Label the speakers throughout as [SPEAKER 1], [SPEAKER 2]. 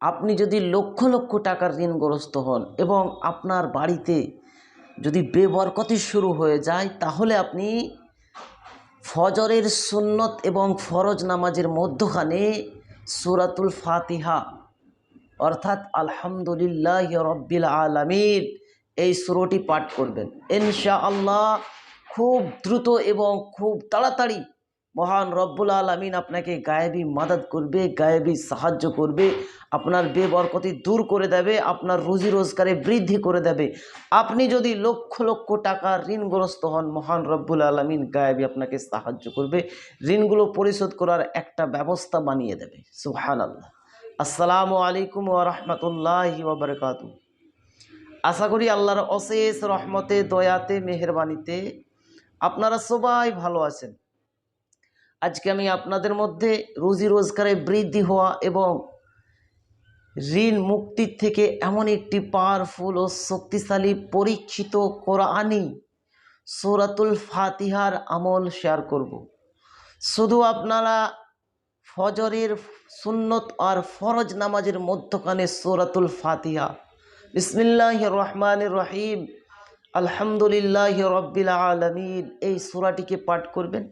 [SPEAKER 1] আপনি যদি লক্ষ লক্ষ টাকার ঋণগ্রস্ত হন এবং আপনার বাড়িতে যদি বেবরকতি শুরু হয়ে যায়, তাহলে আপনি ফজরের সুন্নত এবং ফরজ নামাজের মধ্যখানে সুরাতুল ফাতিহা অর্থাৎ আলহামদুলিল্লাহ রব্বিল আলমিন এই সুরটি পাঠ করবেন। ইনশা আল্লাহ খুব দ্রুত এবং খুব তাড়াতাড়ি মহান রব্বুল আলমিন আপনাকে গায়েবী মাদত করবে, গায়েবী সাহায্য করবে, আপনার বেবরকতি দূর করে দেবে, আপনার রুজি রোজগারে বৃদ্ধি করে দেবে। আপনি যদি লক্ষ লক্ষ টাকা ঋণগ্রস্ত হন, মহান রব্বুল আলমিন গায়েবী আপনাকে সাহায্য করবে, ঋণগুলো পরিশোধ করার একটা ব্যবস্থা বানিয়ে দেবে। সুহান আল্লাহ আসসালামু আলাইকুম ওরহমতুল্লাহ ওবরকাত আশা করি আল্লাহর অশেষ রহমতে, দয়াতে, মেহরবানিতে আপনারা সবাই ভালো আছেন। আজকে আমি আপনাদের মধ্যে রুজি রোজগারে বৃদ্ধি হওয়া এবং ঋণ মুক্তির থেকে এমন একটি পাওয়ারফুল ও শক্তিশালী পরীক্ষিত কোরআনই সূরাতুল ফাতিহার আমল শেয়ার করব। শুধু আপনারা ফজরের সুন্নত আর ফরজ নামাজের মধ্যখানে সূরাতুল ফাতিহা। বিসমিল্লাহ রহমান রহিম। আলহামদুলিল্লাহ রব্বিল আলমিন। এই সূরাটিকে পাঠ করবেন।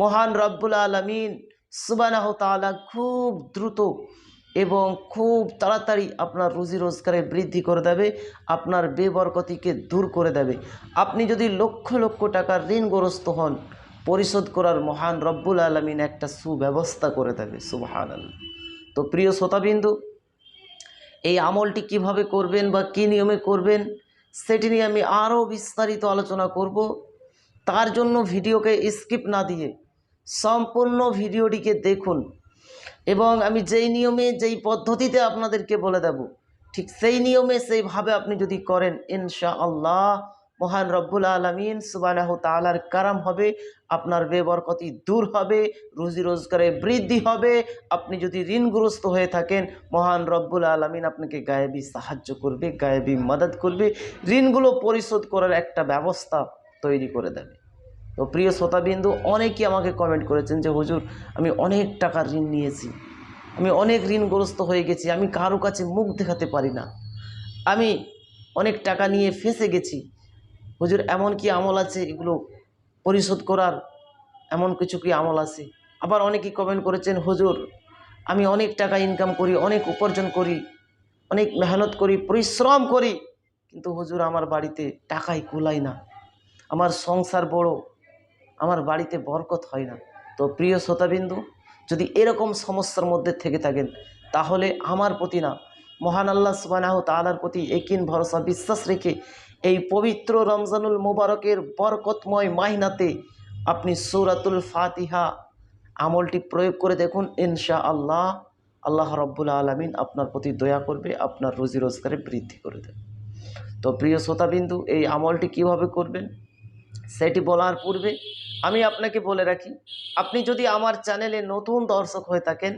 [SPEAKER 1] মহান রব্বুল আলমিন সুবানাহ তাআলা খুব দ্রুত এবং খুব তাড়াতাড়ি আপনার রুজি রোজগারে বৃদ্ধি করে দেবে, আপনার বেবরকতিকে দূর করে দেবে। আপনি যদি লক্ষ লক্ষ টাকার ঋণগ্রস্ত হন, পরিশোধ করার মহান রব্বুল আলমিন একটা সুব্যবস্থা করে দেবে সুবহান তো প্রিয় শ্রোতাবিন্দু, এই আমলটি কীভাবে করবেন বা কী নিয়মে করবেন, সেটি নিয়ে আমি আরও বিস্তারিত আলোচনা করব। তার জন্য ভিডিওকে স্কিপ না দিয়ে সম্পূর্ণ ভিডিওটিকে দেখুন। এবং আমি যেই নিয়মে, যেই পদ্ধতিতে আপনাদেরকে বলে দেব, ঠিক সেই নিয়মে, সেইভাবে আপনি যদি করেন ইনশা আল্লাহ মহান রব্বুল আলমিন সুবানাহ তালার কারাম হবে, আপনার বেবরকতি দূর হবে, রুজি রোজগারে বৃদ্ধি হবে। আপনি যদি ঋণগ্রস্ত হয়ে থাকেন, মহান রব্বুল আলমিন আপনাকে গায়েবী সাহায্য করবে, গায়েবী মদত করবে, ঋণগুলো পরিশোধ করার একটা ব্যবস্থা তৈরি করে দেবে। তো প্রিয় শ্রোতাবিন্দু, অনেকেই আমাকে কমেন্ট করেছেন যে, হুজুর, আমি অনেক টাকার ঋণ নিয়েছি। আমি অনেক ঋণগ্রস্ত হয়ে গেছি। আমি কারও কাছে মুখ দেখাতে পারি না। আমি অনেক টাকা নিয়ে ফেঁসে গেছি। হুজুর, এমন কি আমল আছে? এগুলো পরিশোধ করার এমন কিছু কি আমল আছে? আবার অনেকেই কমেন্ট করেছেন, হুজুর, আমি অনেক টাকা ইনকাম করি, অনেক উপার্জন করি, অনেক মেহনত করি, পরিশ্রম করি, কিন্তু হুজুর, আমার বাড়িতে টাকাই কুলায় না। আমার সংসার বড় আমার বাড়িতে বরকত হয় না। তো প্রিয় শ্রোতাবিন্দু, যদি এরকম সমস্যার মধ্যে থেকে থাকেন, তাহলে আমার প্রতি না, মহান আল্লাহ সুবানাহ তালার প্রতি একিন ভরসা, বিশ্বাস রেখে এই পবিত্র রমজানুল মুবারকের বরকতময় মাহিনাতে আপনি সৌরাতুল ফাতিহা আমলটি প্রয়োগ করে দেখুন ইনশা আল্লাহ আল্লাহ রব্বুল আলমিন আপনার প্রতি দয়া করবে, আপনার রুজি রোজগারে বৃদ্ধি করে দেবে। তো প্রিয় শ্রোতাবিন্দু, এই আমলটি কীভাবে করবেন? সেটি বলার পূর্বে আমি আপনাকে বলে রাখি, আপনি যদি আমার চ্যানেলে নতুন দর্শক হয়ে থাকেন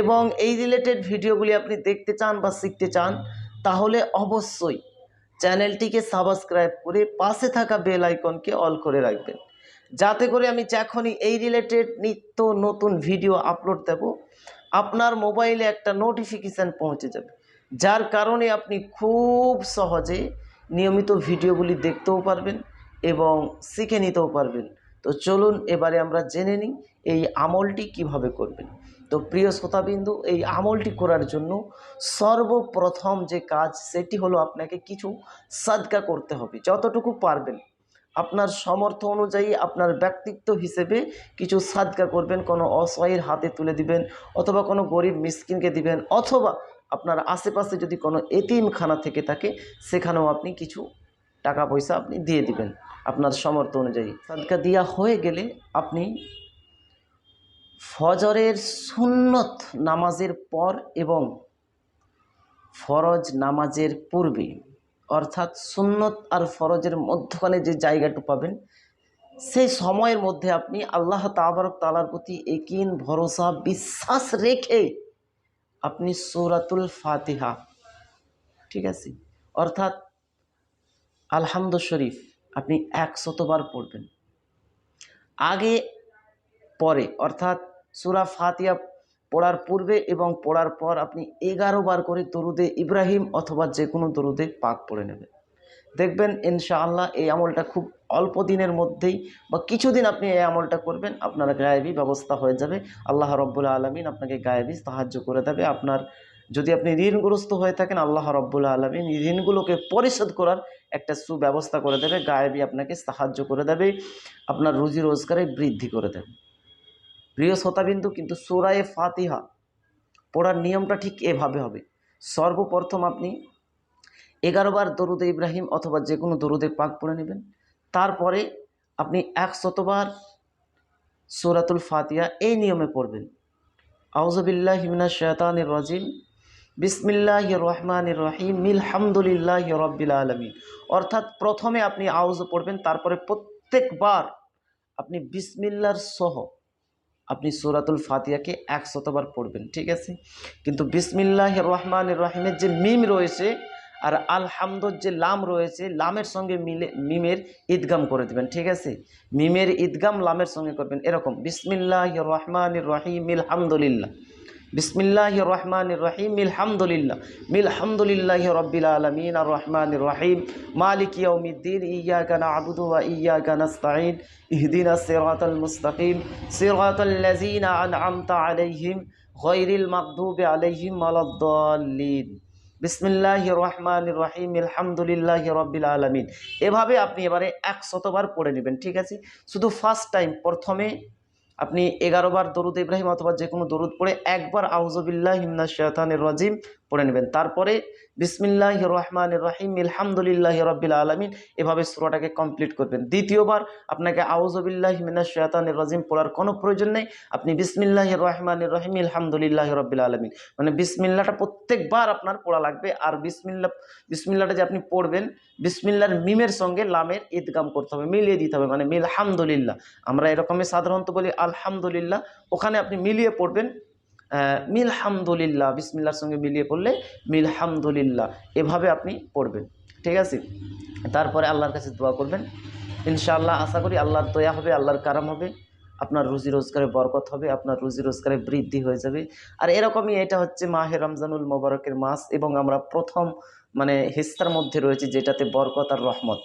[SPEAKER 1] এবং এই রিলেটেড ভিডিওগুলি আপনি দেখতে চান বা শিখতে চান, তাহলে অবশ্যই চ্যানেলটিকে সাবস্ক্রাইব করে পাশে থাকা বেল আইকনকে অল করে রাখবেন। যাতে করে আমি যখনই এই রিলেটেড নিত্য নতুন ভিডিও আপলোড দেব, আপনার মোবাইলে একটা নোটিফিকেশান পৌঁছে যাবে। যার কারণে আপনি খুব সহজে নিয়মিত ভিডিওগুলি দেখতেও পারবেন এবং শিখে নিতেও পারবেন। তো চলুন এবারে আমরা জেনে নিই এই আমলটি কীভাবে করবেন। তো প্রিয় শ্রোতাবিন্দু, এই আমলটি করার জন্য সর্বপ্রথম যে কাজ, সেটি হলো আপনাকে কিছু সাদকা করতে হবে। যতটুকু পারবেন। আপনার সমর্থ অনুযায়ী আপনার ব্যক্তিত্ব হিসেবে কিছু সাদকা করবেন। কোনো অসহায়ের হাতে তুলে দিবেন অথবা কোনো গরিব মিসকিনকে দিবেন অথবা আপনার আশেপাশে যদি কোনো এতিমখানা থেকে থাকে, সেখানেও আপনি কিছু টাকা পয়সা আপনি দিয়ে দিবেন। আপনার সমর্থ অনুযায়ী। সাদকা দিয়া হয়ে গেলে আপনি ফজরের সুন্নত নামাজের পর এবং ফরজ নামাজের পূর্বে, অর্থাৎ সুন্নত আর ফরজের মধ্যখানে যে জায়গাটু পাবেন সেই সময়ের মধ্যে আপনি আল্লাহ তাবারক তালার প্রতি একিন ভরসা, বিশ্বাস রেখে আপনি সৌরাতুল ফাতিহা, ঠিক আছে? অর্থাৎ আলহামদ শরীফ আপনি একশতবার পড়বেন। আগে, পরে, অর্থাৎ সুরা ফাতিয়া পড়ার পূর্বে এবং পড়ার পর আপনি এগারো বার করে দরুদে ইব্রাহিম অথবা যে কোনো দরুদে পাক পড়ে নেবেন। দেখবেন, ইনশাআল্লাহ এই আমলটা খুব অল্প দিনের মধ্যেই বা কিছুদিন আপনি এই আমলটা করবেন, আপনার গায়েবী ব্যবস্থা হয়ে যাবে। আল্লাহ রব্বুল আলমিন আপনাকে গায়েবী সাহায্য করে দেবে, আপনার যদি আপনি ঋণগ্রস্ত হয়ে থাকেন, আল্লাহ রব্বুল আলমিন ঋণগুলোকে পরিশোধ করার একটা সুব্যবস্থা করে দেবে, গায়েবী আপনাকে সাহায্য করে দেবে, আপনার রুজি রোজগারে বৃদ্ধি করে দেবে। প্রিয় শ্রোতাবিন্দু, কিন্তু সুরায়ে ফাতিহা পড়ার নিয়মটা ঠিক এভাবে হবে। সর্বপ্রথম আপনি এগারো বার দরুদে ইব্রাহিম অথবা যে কোনো দরুদে পাক পড়ে নেবেন। তারপরে আপনি একশতবার সুরাতুল ফাতিহা এই নিয়মে পড়বেন। আউজবিল্লাহ হিমনা শয়তানির রাজিম। বিসমিল্লাহ রহমানির রহিম, মিলহামদুলিল্লাহ রব্বিল আলমিন। অর্থাৎ প্রথমে আপনি আউজ পড়বেন, তারপরে প্রত্যেকবার আপনি বিসমিল্লার সহ আপনি সুরাতুল ফাতিহাকে একশতবার পড়বেন, ঠিক আছে? কিন্তু বিসমিল্লাহ রহমান রহিমের যে মিম রয়েছে আর আলহামদুর যে লাম রয়েছে, লামের সঙ্গে মিলে মিমের ঈদগাম করে দেবেন, ঠিক আছে? মিমের ঈদগাম লামের সঙ্গে করবেন, এরকম। বিসমিল্লাহ রহমান রহিম আলহামদুলিল্লাহ বিসমিল্লাহ রহমান রহিম মিলহামদুলিল্লাহ মিলহামদুলিল্লাহ রব্বিল আলমিন আর রহমান রহিম মালিক ইয়ৌমিদ্দিন ইয়াকা নাবুদু ওয়া ইয়াকা নাস্তাঈন। ইহদিনা সিরাতাল মুস্তাকিম। সিরাতাল লাযিনা আন'আমতা আলাইহিম গায়রিল মাগদুবি আলাইহিম ওয়ালাদ-দাল্লিন। বিসমিল্লাহ রহমান রহিম আলহামদুলিল্লাহ রব্বিল আলমিন। এভাবে আপনি এবারে একশতবার পড়ে নেবেন, ঠিক আছে? শুধু ফার্স্ট টাইম প্রথমে আপনি এগারো বার দরুদ ইব্রাহিম অথবা যে কোনো দরুদ পড়ে একবার আউজবিল্লাহ হিমনা শৈতানের রাজিম পড়ে নেবেন। তারপরে বিসমিল্লাহ রহমান রহিম, আলহামদুলিল্লাহ রব্বিল আলমিন, এভাবে সুরাটাকে কমপ্লিট করবেন। দ্বিতীয়বার আপনাকে আউজবিল্লাহ হিমনা শৈতানের রাজিম পড়ার কোনো প্রয়োজন নেই। আপনি বিসমিল্লাহ রহমান রহিম, আলহামদুলিল্লাহ রব্বিল আলমিন। মানে বিসমিল্লাটা প্রত্যেকবার আপনার পড়া লাগবে। আর বিসমিল্লা বিসমিল্লাটা যে আপনি পড়বেন, বিসমিল্লার মিমের সঙ্গে লামের ঈদগাম করতে হবে, মিলিয়ে দিতে হবে। মানে মিল হামদুলিল্লাহ আমরা এরকমই সাধারণত বলি আলহামদুলিল্লাহ। ওখানে আপনি মিলিয়ে পড়বেন। মিল হামদুলিল্লাহ বিসমিল্লার সঙ্গে মিলিয়ে পড়লে মিল হামদুলিল্লাহ এভাবে আপনি পড়বেন, ঠিক আছে? তারপরে আল্লাহর কাছে দোয়া করবেন। ইনশাআল্লাহ, আশা করি আল্লাহর দয়া হবে, আল্লাহর কারাম হবে, আপনার রুজি রোজগারে বরকত হবে, আপনার রুজি রোজগারে বৃদ্ধি হয়ে যাবে। আর এরকমই এটা হচ্ছে মাহে রমজানুল মোবারকের মাস এবং আমরা প্রথম মানে হিস্সার মধ্যে রয়েছে, যেটাতে বরকত আর রহমত।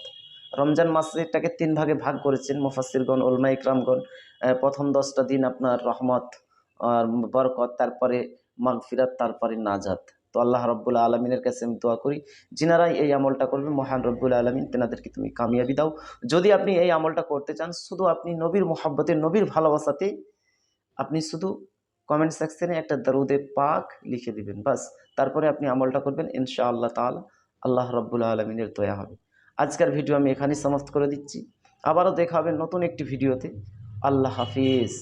[SPEAKER 1] রমজান মাসেরটাকে তিন ভাগে ভাগ করেছেন মুফাসিরগণ ওলমা ইকরামগণ। প্রথম দশটা দিন আপনার রহমত বরকত তারপরে মাগফিরাত, তারপরে নাজাত। তো আল্লাহ রব্বুল আলমিনের কাছে আমি দোয়া করি, যিনারাই এই আমলটা করবেন, মহান রব্বুল আলমিন তেনাদেরকে তুমি কামিয়াবি দাও। যদি আপনি এই আমলটা করতে চান, শুধু আপনি নবীর মোহাব্বতে নবীর ভালোবাসাতে আপনি শুধু কমেন্ট সেকশনে একটা দরুদে পাক লিখে দিবেন, বাস। তারপরে আপনি আমলটা করবেন ইনশা আল্লাহ তালা আল্লাহ রব্বুল আলমিনের দয়া হবে। আজকের ভিডিও আমি এখানেই সমাপ্ত করে দিচ্ছি। আবারও দেখা হবে নতুন একটি ভিডিওতে। আল্লাহ হাফিজ।